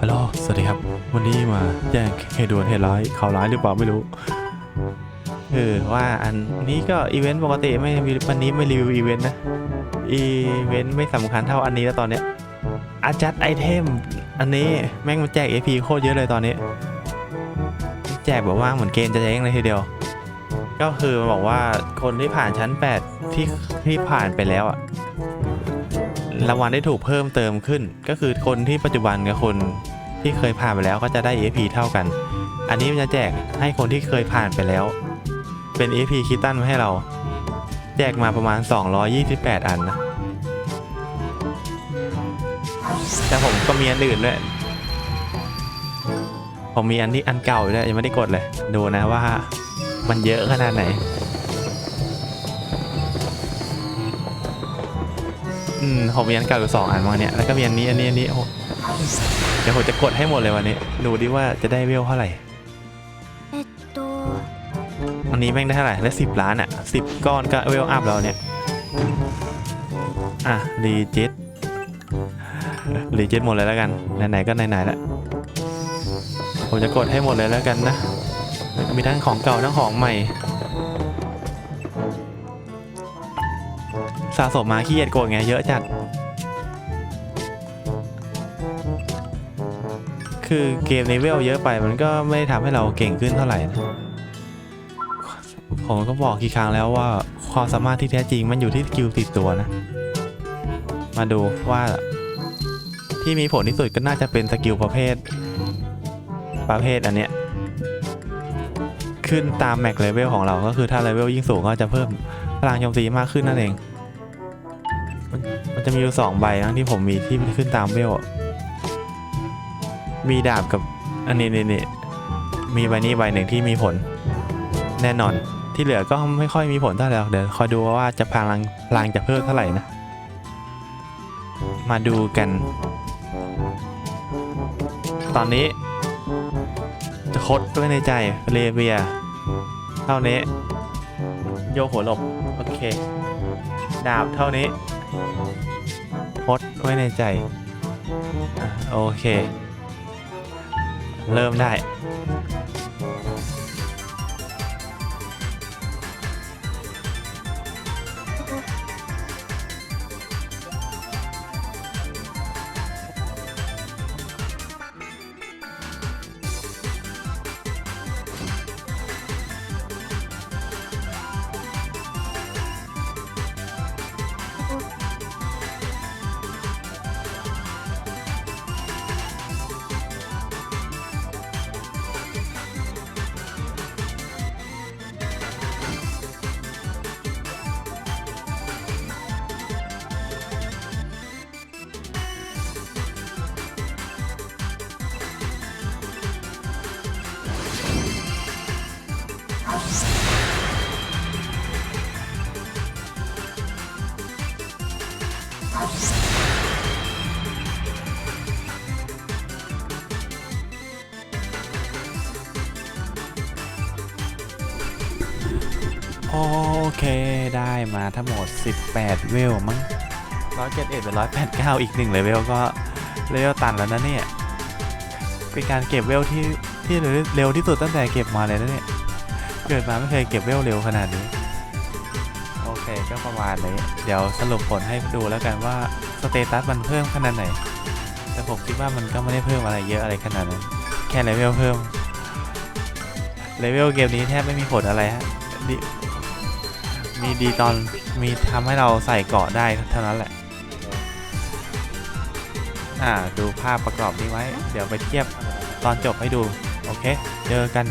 ฮัลโหล สวัสดีครับ วันนี้มาแจ้งเหตุด่วนเหตุร้ายข่าวร้ายหรือเปล่าไม่รู้เออว่าอันนี้ก็อีเวนต์ปกติไม่มีวันนี้ไม่รีวิวอีเวนต์นะ อีเวนต์ไม่สำคัญเท่าอันนี้แล้วตอนเนี้ยอาจัดไอเทม อันนี้แม่งมาแจก AP โคตรเยอะเลยตอนนี้ แจกแบบว่าเหมือนเกมจะแจ้งเลยทีเดียว ก็คือมันบอกว่าคนที่ผ่านชั้น 8 ที่ที่ผ่านไปแล้วอะ รางวัลได้ถูกเพิ่มเติมขึ้น ก็คือคนที่ปัจจุบันกับคนที่เคยผ่านไปแล้วก็จะได้ AP เท่ากัน อันนี้มันจะแจกให้คนที่เคยผ่านไปแล้ว เป็น AP คิตันมาให้เรา แจกมาประมาณ 228 อันนะ แต่ผมก็มีอันอื่นด้วย ผมมีอันที่อันเก่าอยู่ด้วยยังไม่ได้กดเลย ดูนะว่ามันเยอะขนาดไหน อืมผมมีอันเก่าอยู่สองอันมาเนี่ยแล้วก็มีอันนี้อันนี้อันนี้โอ้เดี๋ยวผมจะกดให้หมดเลยวันนี้ ดูดิว่าจะได้เวลเท่าไหร่อันนี้แม่งได้เท่าไหร่แล้สิบล้านอะสิบก้อนก็เวลอัพแล้วเนี่ยอะรีเจ็ตรีเจ็ตหมดเลยแล้วกันไหนๆก็ไหนๆแล้วผมจะกดให้หมดเลยแล้วกันนะมีทั้งของเก่าทั้งของใหม่ สะสมมาขี้เกียจโกดไงเยอะจัด คือเกมในเวลเยอะไปมันก็ไม่ได้ทำให้เราเก่งขึ้นเท่าไหร่นะผมก็บอกกี่ครั้งแล้วว่าความสามารถที่แท้จริงมันอยู่ที่สกิลติดตัวนะ มาดูว่าที่มีผลที่สุดก็น่าจะเป็นสกิลประเภท ประเภทอันเนี้ยขึ้นตามแม็กเลเวลของเราก็คือถ้าเลเวลยิ่งสูงก็จะเพิ่มพลังโจมตีมากขึ้นนั่นเอง มันจะมีอยู่สองใบนะที่ผมมีที่ขึ้นตามเวลมีดาบกับอันนี้นี่นี่มีใบนี้ใบหนึ่งที่มีผล แน่นอน ที่เหลือก็ไม่ค่อยมีผลเท่าไหร่หรอกเดี๋ยวคอยดูว่าจะพลังพลังจะเพิ่มเท่าไหร่นะ มาดูกัน ตอนนี้ จะคดด้วยในใจเลเวียเท่านี้ โยหัวหลบ โอเค ดาบเท่านี้ คดไว้ในใจโอเค เริ่มได้ โอเคได้มาทั้งหมด 18 เวลมั้ง171เป็น189อีกหนึ่งเลเวลก็เลเวลตันแล้วนะเนี่ยเป็นการเก็บเวลที่ที่เร็วที่สุดตั้งแต่เก็บมาเลยนะเนี่ยเกิดมาไม่เคยเก็บเวลเร็วขนาดนี้โอเคก็ประมาณนี้เดี๋ยวสรุปผลให้ดูแล้วกันว่าสเตตัสมันเพิ่มขนาดไหน แต่ผมคิดว่ามันก็ไม่ได้เพิ่มอะไรเยอะอะไรขนาดนั้นแค่เลเวลเพิ่มเลเวลเกมนี้แทบไม่มีผลอะไรฮะดิ มีดีตอนมีทำให้เราใส่เกาะได้เท่านั้นแหละ อ่า ดูภาพประกอบนี้ไว้ เดี๋ยวไปเทียบตอนจบให้ดู โอเค เจอกัน